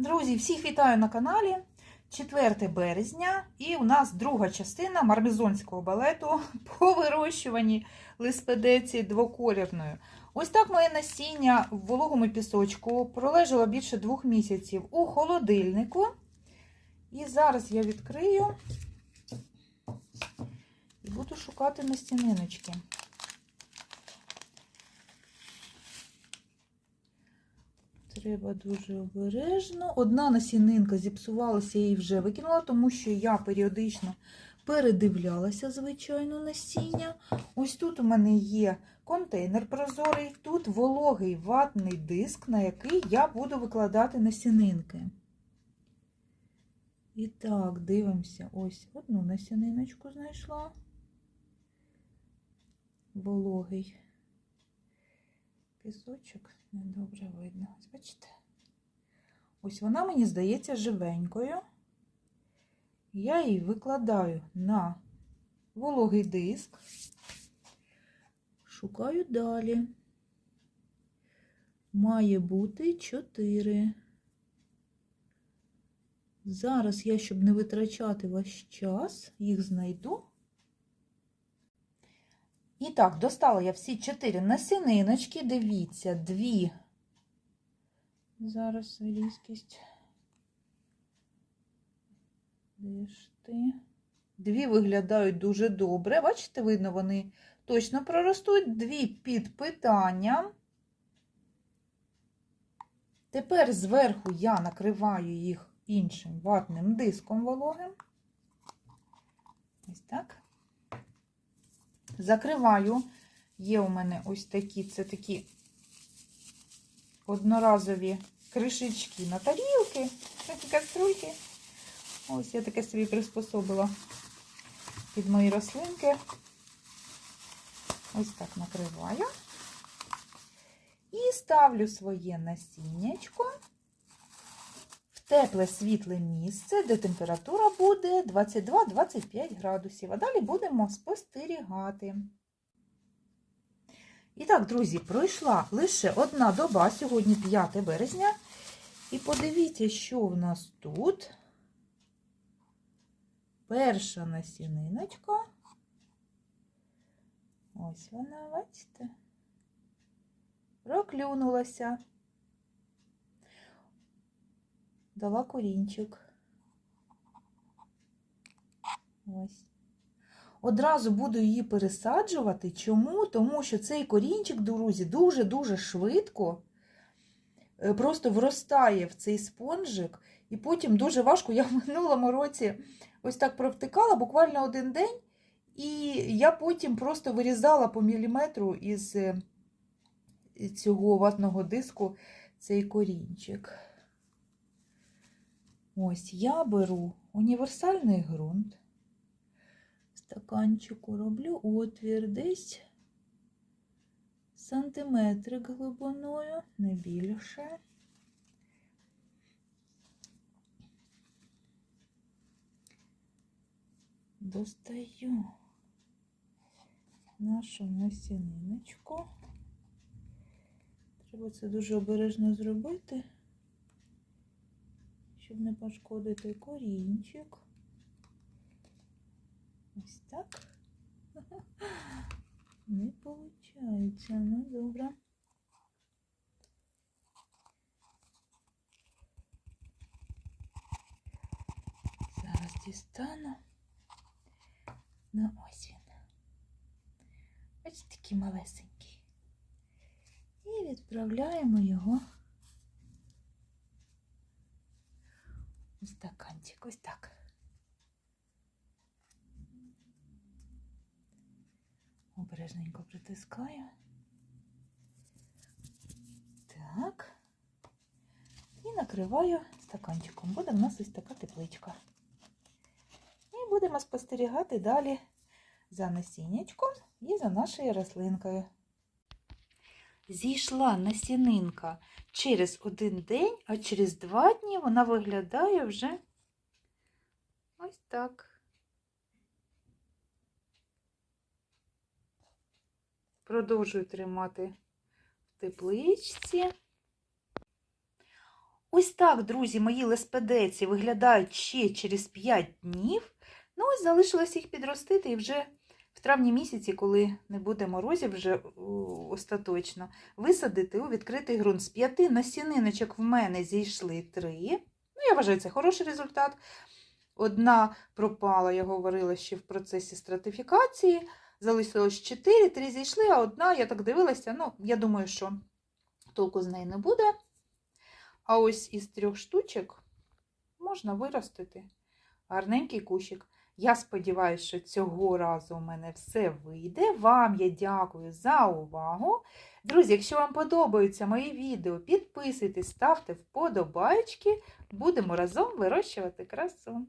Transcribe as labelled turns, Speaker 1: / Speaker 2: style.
Speaker 1: Друзі, всіх вітаю на каналі. 4 березня, і у нас друга частина мармезонського балету по вирощуванні лиспедеці двоколірною. Ось так моє насіння в вологому пісочку пролежало більше двох місяців у холодильнику. І зараз я відкрию і буду шукати настіниночки. Треба дуже обережно. Одна насінинка зіпсувалася і вже викинула, тому що я періодично передивлялася, звичайно, насіння. Ось тут у мене є контейнер прозорий, тут вологий ватний диск, на який я буду викладати насінинки. І так, дивимося. Ось одну насіниночку знайшла. Вологий пісочок недобре видно. Ось Бачите? Ось вона, мені здається, живенькою. Я її викладаю на вологий диск, шукаю далі. Має бути 4. Зараз я, щоб не витрачати ваш час, їх знайду. І так, достала я всі чотири насіниночки. Дивіться, дві. Зараз різкість. Дві виглядають дуже добре. Бачите, видно, вони точно проростуть. Дві під питанням. Тепер зверху я накриваю їх іншим ватним диском вологим. Ось так. Закриваю. Є у мене ось такі, це такі одноразові кришечки на тарілки, такі каструльки. Ось я таке собі приспособила під мої рослинки. Ось так накриваю. І ставлю своє насіннячко тепле світле місце, де температура буде 22-25 градусів. А далі будемо спостерігати. І так, друзі, пройшла лише одна доба, сьогодні 5 березня. І подивіться, що в нас тут. Перша насіниночка. Ось вона, бачите, проклюнулася. Дала корінчик. Ось. Одразу буду її пересаджувати. Чому? Тому що цей корінчик, друзі, дуже-дуже швидко е, просто вростає в цей спонжик, і потім дуже важко. Я в минулому році ось так провтикала буквально один день, і я потім просто вирізала по міліметру із е, цього ватного диску цей корінчик. Ось я беру універсальний ґрунт стаканчику роблю отвір десь сантиметрик глибиною, не більше. Достаю нашу насіниночку. Треба це дуже обережно зробити, щоб не пошкодити корінчик. Ось так. Не виходить. Ну, добре. Зараз дістану. Ну, ось. Ось такий малесенький. І відправляємо його стаканчик. Ось так. Обережненько притискаю. Так. І накриваю стаканчиком. Буде в нас ось така тепличка. І будемо спостерігати далі за насіннячком і за нашою рослинкою. Зійшла насінинка через один день, а через два дні вона виглядає вже ось так. Продовжую тримати в тепличці. Ось так, друзі, мої леспедеці виглядають ще через 5 днів. Ну, ось залишилось їх підростити і вже в травні місяці, коли не буде морозів вже остаточно, висадити у відкритий ґрунт. З п'яти насіниночок в мене зійшли три. Ну, я вважаю, це хороший результат. Одна пропала, я говорила ще в процесі стратифікації. Залишилось чотири, три зійшли, а одна, я так дивилася, ну, я думаю, що толку з неї не буде. А ось із трьох штучок можна виростити гарненький кущик. Я сподіваюся, що цього разу у мене все вийде. Вам я дякую за увагу. Друзі, якщо вам подобаються мої відео, підписуйтесь, ставте вподобайки. Будемо разом вирощувати красу.